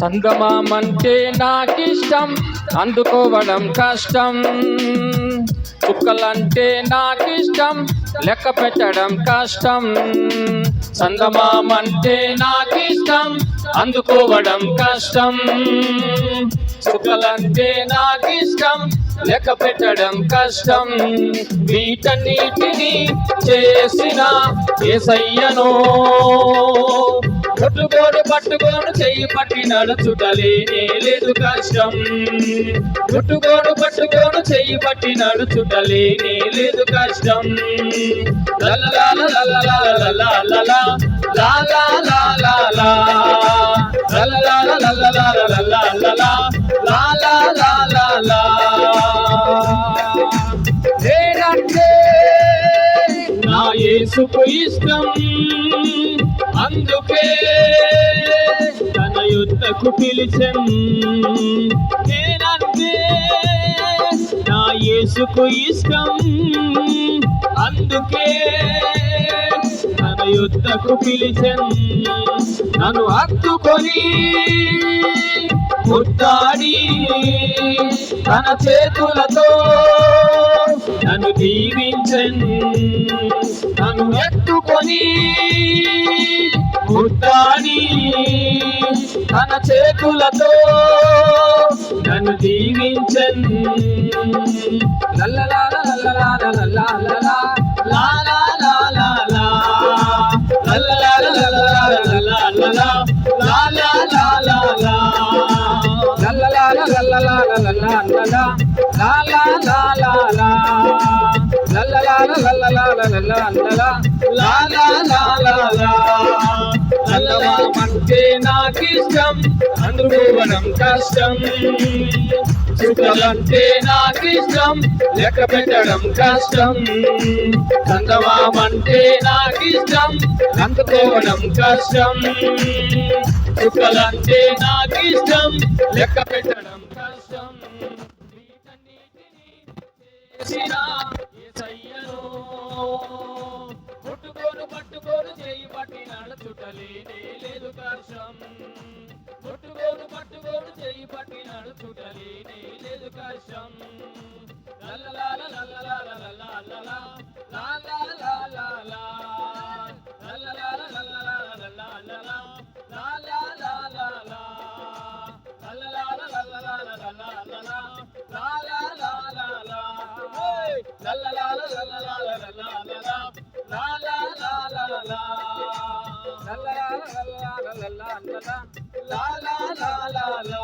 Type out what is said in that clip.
సంగమామంటే నాకిష్టం అందుకోవడం కష్టం. చుక్కలంటే నాకిష్టం లెక్క పెట్టడం కష్టం. సంగమామంటే నాకిష్టం అందుకోవడం కష్టం. చుక్కలంటే నాకిష్టం లెక్క పెట్టడం కష్టం. వీటన్నిటిని చేసిన ఏసయ్యనో పట్టుకోను పట్టుకోడు చెయ్యి పట్టి నడుచుటలేనే లేదు కష్టం పట్టుకోడు పట్టుకోను చెయ్యి పట్టి నడుచుటలేనే లేదు కష్టం లలలాల లలలాల లలలాల లాలాల లాలా లలలాల లలలాల లలలాల లాలాల నేనంటే నా యేసుకు ఇష్టం అందుకే వద్దకు పిలిచెం. నా యేసుకు ఇష్టం. అందుకే తన యుద్ధకు పిలిచెం. నన్ను హత్తుకొని ముద్దాడి తన చేతులతో నన్ను దీవించన్ నన్ను ఎత్తుకొని ముద్దాడి తన చేతులతో నన్ను దీవించన్ లల్లలాల లల్లలాల లల్లాలలా, లాలా లాలా లా. లల్లలాల లల్లలాల లల్లాలలా, లాలా లాలా లాలా లాలా లాలా నల్లవామంటే నాకిష్టం అందుకోవడం కష్టం. చుక్కలంటే నాకిష్టం లెక్క పెట్టడం కష్టం. చందమామంటే నాకిష్టం అందుకోవడం కష్టం. చుక్కలంటే నాకిష్టం లెక్క పెట్టడం కష్టం. వీటన్నిటిని దాటి నడుచుటలేనే లేదు కష్టం లల్లలాల లల్లలాల లల్లలాల లాలాలాలాల. లల్లలాల లల్లలాల లల్లలాల లాలాలాలాల. లల్లలాల లల్లలాల లల్లలాల లాలాలాలాల. లల్లలాల లల్లలాల లల్లలాల లల్లలాల లల్లలాల లల్లలాల